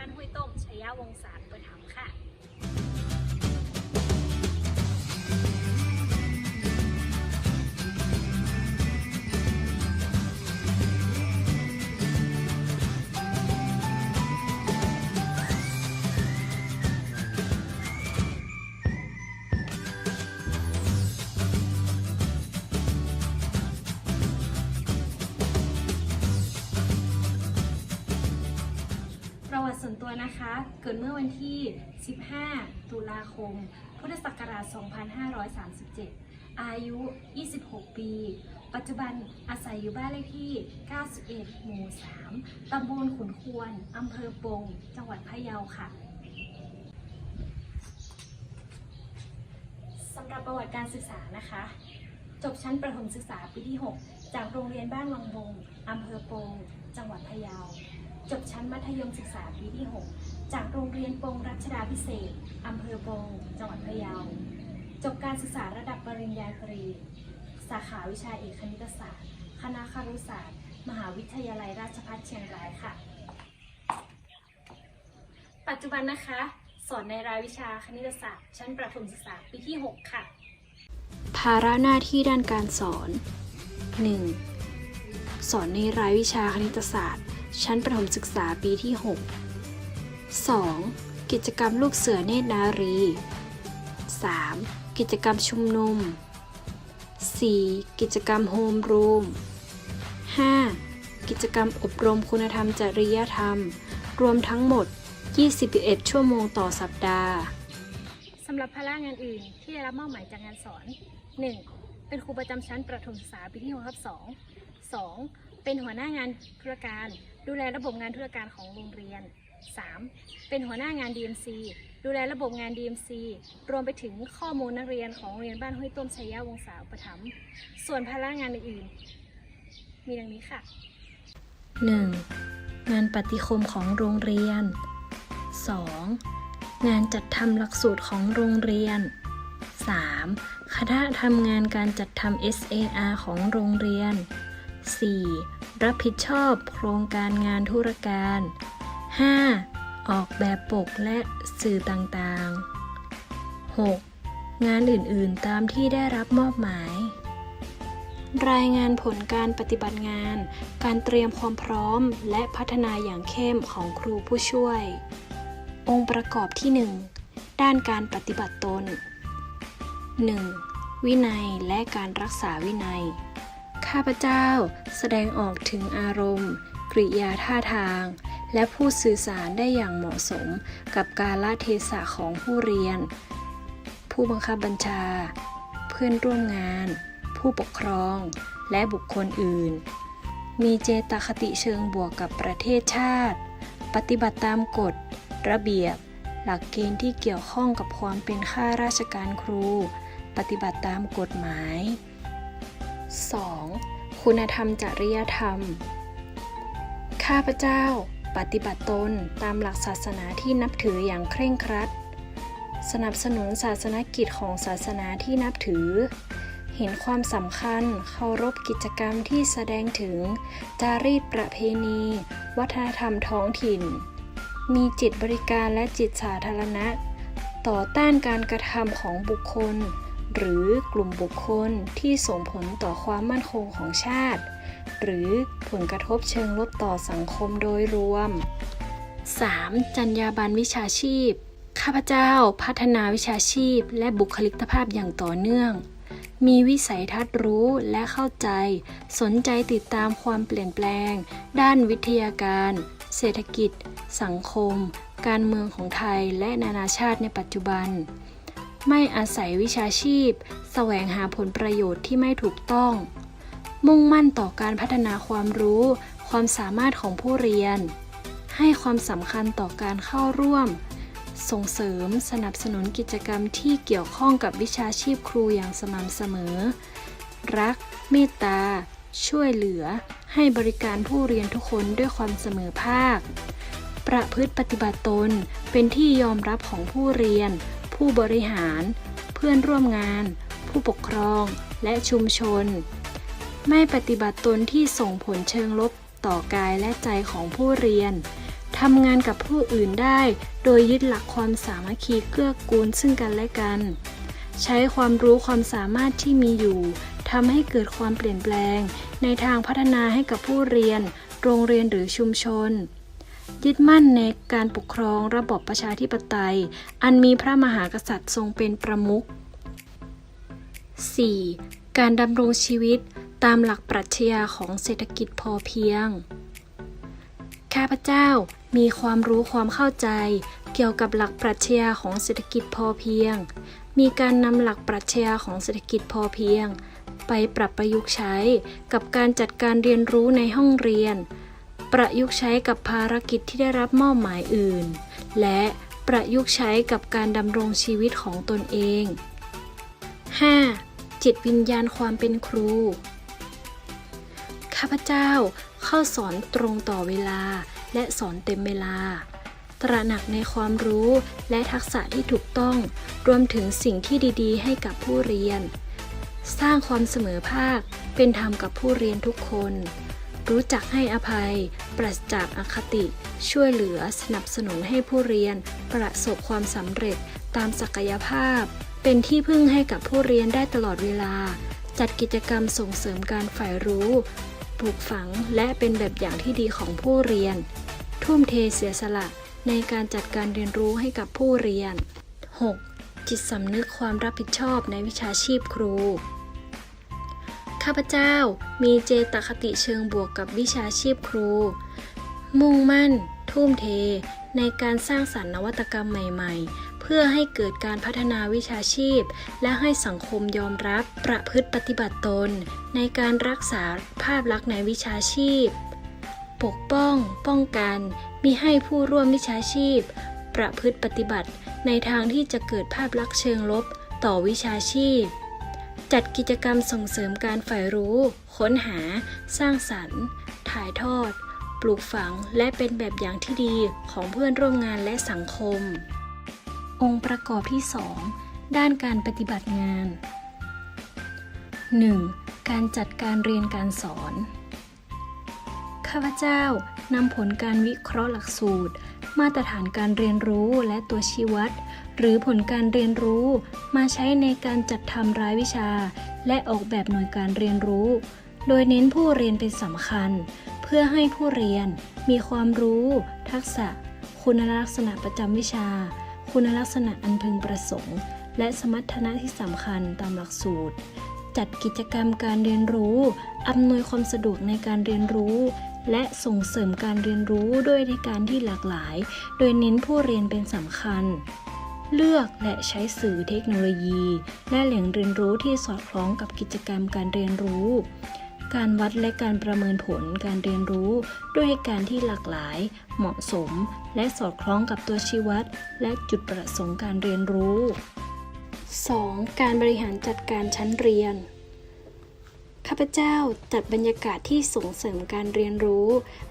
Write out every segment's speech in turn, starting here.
บ้านห้วยต้มชัยวงศารประวัติ ตัวนะคะ เกิดเมื่อวันที่ 15 ตุลาคม พุทธศักราช 2537 อายุ 26 ปี ปัจจุบันอาศัยอยู่บ้านเลขที่ 91 หมู่ 3 ตำบลขุนควร อำเภอปง จังหวัดพะเยาค่ะสำหรับประวัติการศึกษานะคะ จบชั้นประถมศึกษาปีที่ 6 จากโรงเรียนบ้านวังบง อำเภอปง จังหวัดพะเยา จบชั้นมัธยมศึกษาปีที่ 6 จากโรงเรียนปงรัชดาพิเศษ อำเภอปง จังหวัดพะเยา จบการศึกษาระดับปริญญาตรี สาขาวิชาเอกคณิตศาสตร์ คณะครุศาสตร์ มหาวิทยาลัยราชภัฏเชียงรายค่ะ ปัจจุบันนะคะ สอนในรายวิชาคณิตศาสตร์ ชั้นประถมศึกษาปีที่ 6 ค่ะ ภาระหน้าที่ด้านการสอน 1. สอนในรายวิชาคณิตศาสตร์ ชั้นประถมศึกษาปีที่ 6 2. กิจกรรมลูกเสือเนตรนารี 3. กิจกรรมชุมนุม 4. กิจกรรมโฮมรูม 5. กิจกรรมอบรมคุณธรรมจริยธรรม รวมทั้งหมด 21 ชั่วโมงต่อสัปดาห์สำหรับภาระงานอื่นที่ได้รับมอบหมายจากงานสอน 1. เป็นครูประจำชั้นประถมศึกษาปีที่6ทับ2 2. เป็นหัวหน้างานธุรการ ดูแลระบบงานธุรการของโรงเรียน 3. เป็นหัวหน้างาน DMC ดูแลระบบงาน DMC รวมไปถึงข้อมูลนักเรียนของโรงเรียนบ้านห้วยต้มชัยยวงศาอุปถัมภ์ส่วนภาระงานอื่นๆมีดังนี้ค่ะ 1. งานปฏิคมของโรงเรียน 2. งานจัดทำหลักสูตรของโรงเรียน 3. คณะทำงานการจัดทำ SAR ของโรงเรียน 4. รับผิดชอบโครงการงานธุรการ 5. ออกแบบปกและสื่อต่างๆ 6. งานอื่นๆตามที่ได้รับมอบหมาย รายงานผลการปฏิบัติงาน การเตรียมความพร้อมและพัฒนาอย่างเข้มของครูผู้ช่วย องค์ประกอบที่ 1 ด้านการปฏิบัติตน 1. วินัยและการรักษาวินัย ข้าพเจ้าแสดงออกถึงอารมณ์ กริยาท่าทาง และพูดสื่อสารได้อย่างเหมาะสมกับกาลเทศะของผู้เรียน ผู้บังคับบัญชา เพื่อนร่วมงาน ผู้ปกครอง และบุคคลอื่น มีเจตคติเชิงบวกกับประเทศชาติ ปฏิบัติตามกฎ ระเบียบ หลักเกณฑ์ที่เกี่ยวข้องกับความเป็นข้าราชการครู ปฏิบัติตามกฎหมาย 2. คุณธรรมจริยธรรม ข้าพเจ้า ปฏิบัติตนตามหลักศาสนาที่นับถืออย่างเคร่งครัด สนับสนุนศาสนกิจของศาสนาที่นับถือ เห็นความสำคัญเคารพกิจกรรมที่แสดงถึง จารีตประเพณี วัฒนธรรมท้องถิ่น มีจิตบริการและจิตสาธารณะ ต่อต้านการกระทำของบุคคล หรือกลุ่มบุคคลที่ส่งผลต่อความมั่นคงของชาติ หรือผลกระทบเชิงลบต่อสังคมโดยรวม 3. จรรยาบรรณวิชาชีพ ข้าพเจ้าพัฒนาวิชาชีพ และบุคลิกภาพอย่างต่อเนื่อง มีวิสัยทัศน์รู้และเข้าใจ สนใจติดตามความเปลี่ยนแปลง ด้านวิทยาการ เศรษฐกิจ สังคม การเมืองของไทยและนานาชาติในปัจจุบัน ไม่อาศัยวิชาชีพ แสวงหาผลประโยชน์ที่ไม่ถูกต้อง มุ่งมั่นต่อการพัฒนาความรู้ ความสามารถของผู้เรียน ให้ความสำคัญต่อการเข้าร่วม ส่งเสริมสนับสนุนกิจกรรมที่เกี่ยวข้องกับวิชาชีพครูอย่างสม่ำเสมอ รัก เมตตา ช่วยเหลือ ให้บริการผู้เรียนทุกคนด้วยความเสมอภาค ประพฤติปฏิบัติตนเป็นที่ยอมรับของผู้เรียน ผู้บริหาร เพื่อนร่วมงาน ผู้ปกครอง และชุมชน ไม่ปฏิบัติตนที่ส่งผลเชิงลบต่อกายและใจของผู้เรียนทำงานกับผู้อื่นได้ โดยยึดหลักความสามัคคีเกื้อกูลซึ่งกันและกัน ใช้ความรู้ความสามารถที่มีอยู่ทำให้เกิดความเปลี่ยนแปลง ในทางพัฒนาให้กับผู้เรียน โรงเรียนหรือชุมชน ยึดมั่นในการปกครองระบอบประชาธิปไตย อันมีพระมหากษัตริย์ทรงเป็นประมุข 4. การดำรงชีวิตตามหลักปรัชญาของเศรษฐกิจพอเพียง ข้าพเจ้ามีความรู้ความเข้าใจ เกี่ยวกับหลักปรัชญาของเศรษฐกิจพอเพียง มีการนำหลักปรัชญาของเศรษฐกิจพอเพียง ไปปรับประยุกต์ใช้กับการจัดการเรียนรู้ในห้องเรียน ประยุกต์ใช้กับภารกิจที่ได้รับมอบหมายอื่น และประยุกต์ใช้กับการดำรงชีวิตของตนเอง 5. จิตวิญญาณความเป็นครู ข้าพเจ้าเข้าสอนตรงต่อเวลาและสอนเต็มเวลา ตระหนักในความรู้และทักษะที่ถูกต้อง รวมถึงสิ่งที่ดีๆ ให้กับผู้เรียน สร้างความเสมอภาคเป็นธรรมกับผู้เรียนทุกคน รู้จักให้อภัย ปราศจากอคติ ช่วยเหลือสนับสนุนให้ผู้เรียน ประสบความสำเร็จตามศักยภาพ เป็นที่พึ่งให้กับผู้เรียนได้ตลอดเวลา จัดกิจกรรมส่งเสริมการฝ่ายรู้ ปลูกฝังและเป็นแบบอย่างที่ดีของผู้เรียน ทุ่มเทเสียสละในการจัดการเรียนรู้ให้กับผู้เรียน 6. จิตสำนึกความรับผิดชอบในวิชาชีพครู ข้าพเจ้ามีเจตคติเชิงบวกกับวิชาชีพครู มุ่งมั่น ทุ่มเท ในการสร้างสรรค์นวัตกรรมใหม่ ๆ เพื่อให้เกิดการพัฒนาวิชาชีพ และให้สังคมยอมรับประพฤติปฏิบัติตน ในการรักษาภาพลักษณ์ในวิชาชีพ ปกป้อง ป้องกันมิให้ผู้ร่วมวิชาชีพ ประพฤติปฏิบัติในทางที่จะเกิดภาพลักษณ์เชิงลบต่อวิชาชีพ จัดกิจกรรมส่งเสริมการใฝ่รู้ ค้นหา สร้างสรรค์ ถ่ายทอด ปลูกฝัง และเป็นแบบอย่างที่ดีของเพื่อนร่วมงานและสังคม องค์ประกอบที่ 2 ด้านการปฏิบัติงาน 1. การจัดการเรียนการสอน ข้าพเจ้านำผลการวิเคราะห์หลักสูตร มาตรฐานการเรียนรู้และตัวชี้วัด หรือผลการเรียนรู้ มาใช้ในการจัดทำรายวิชา และออกแบบหน่วยการเรียนรู้ โดยเน้นผู้เรียนเป็นสำคัญ เพื่อให้ผู้เรียนมีความรู้ ทักษะ คุณลักษณะประจำวิชา คุณลักษณะอันพึงประสงค์ และสมรรถนะที่สำคัญตามหลักสูตร จัดกิจกรรมการเรียนรู้อำนวยความสะดวกในการเรียนรู้ และส่งเสริมการเรียนรู้ด้วยในการที่หลากหลาย โดยเน้นผู้เรียนเป็นสำคัญ เลือกและใช้สื่อเทคโนโลยี และแหล่งเรียนรู้ที่สอดคล้องกับกิจกรรมการเรียนรู้ การวัดและการประเมินผลการเรียนรู้ ด้วยการที่หลากหลาย เหมาะสม และสอดคล้องกับตัวชี้วัด และจุดประสงค์การเรียนรู้ 2. การบริหารจัดการชั้นเรียน ข้าพเจ้าจัดบรรยากาศที่ส่งเสริมการเรียนรู้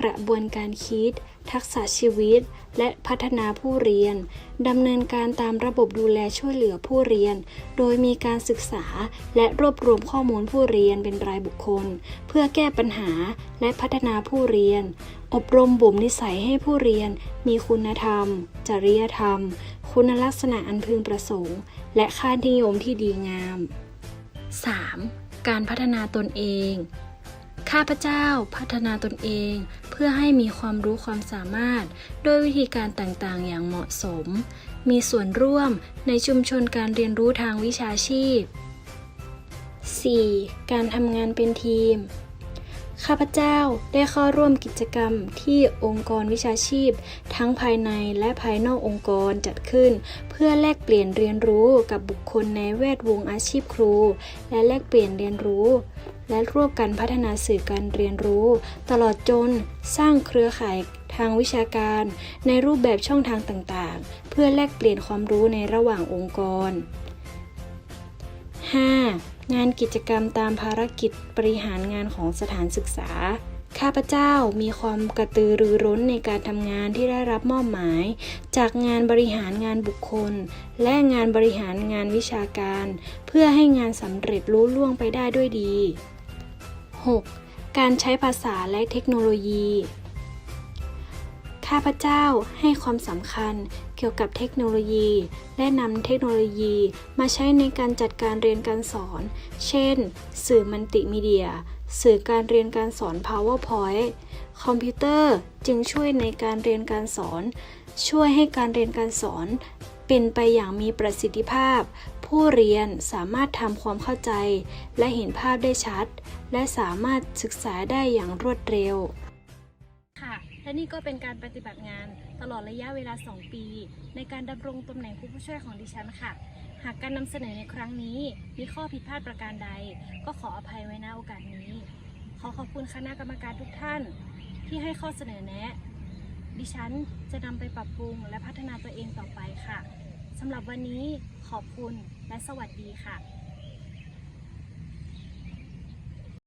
กระบวนการคิด ทักษะชีวิต และพัฒนาผู้เรียนดำเนินการตามระบบดูแลช่วยเหลือผู้เรียน โดยมีการศึกษาและรวบรวมข้อมูลผู้เรียนเป็นรายบุคคล เพื่อแก้ปัญหาและพัฒนาผู้เรียน อบรมบ่มนิสัยให้ผู้เรียน มีคุณธรรม จริยธรรม คุณลักษณะอันพึงประสงค์ และค่านิยมที่ดีงาม 3. การพัฒนาตนเอง ข้าพเจ้าพัฒนาตนเอง เพื่อให้มีความรู้ความสามารถ โดยวิธีการต่างๆ อย่างเหมาะสม มีส่วนร่วมในชุมชนการเรียนรู้ทางวิชาชีพ 4. การทำงานเป็นทีม ข้าพเจ้าได้เข้าร่วมกิจกรรมที่องค์กรวิชาชีพ ทั้งภายในและภายนอกองค์กรจัดขึ้น เพื่อแลกเปลี่ยนเรียนรู้กับบุคคลในแวดวงอาชีพครู และแลกเปลี่ยนเรียนรู้ และร่วมกันพัฒนาสื่อการเรียนรู้ ตลอดจนสร้างเครือข่ายทางวิชาการ ในรูปแบบช่องทางต่างๆ เพื่อแลกเปลี่ยนความรู้ในระหว่างองค์กร 5. งานกิจกรรมตามภารกิจบริหารงานของสถานศึกษา ข้าพเจ้ามีความกระตือรือร้นในการทำงานที่ได้รับมอบหมาย จากงานบริหารงานบุคคล และงานบริหารงานวิชาการ เพื่อให้งานสำเร็จรู้ล่วงไปได้ด้วยดี 6. การใช้ภาษาและเทคโนโลยี ข้าพเจ้าให้ความสำคัญ กี่ยวกับเทคโนโลยี และนำเทคโนโลยีมาใช้ในการจัดการเรียนการสอน เช่น สื่อมัลติมีเดีย สื่อการเรียนการสอน PowerPoint คอมพิวเตอร์จึงช่วยในการเรียนการสอน ช่วยให้การเรียนการสอนเป็นไปอย่างมีประสิทธิภาพ ผู้เรียนสามารถทำความเข้าใจ และเห็นภาพได้ชัด และสามารถศึกษาได้อย่างรวดเร็ว ค่ะ และนี่ก็เป็นการปฏิบัติงาน ตลอดระยะเวลา 2 ปี ในการดำรงตำแหน่งครูผู้ช่วยของดิฉันค่ะ หากการนำเสนอในครั้งนี้ มีข้อผิดพลาดประการใด ก็ขออภัยไว้ณโอกาสนี้ ขอขอบคุณคณะกรรมการทุกท่าน ที่ให้ข้อเสนอแนะ ดิฉันจะนำไปปรับปรุงและพัฒนาตัวเองต่อไปค่ะสำหรับวันนี้ขอบคุณและสวัสดีค่ะ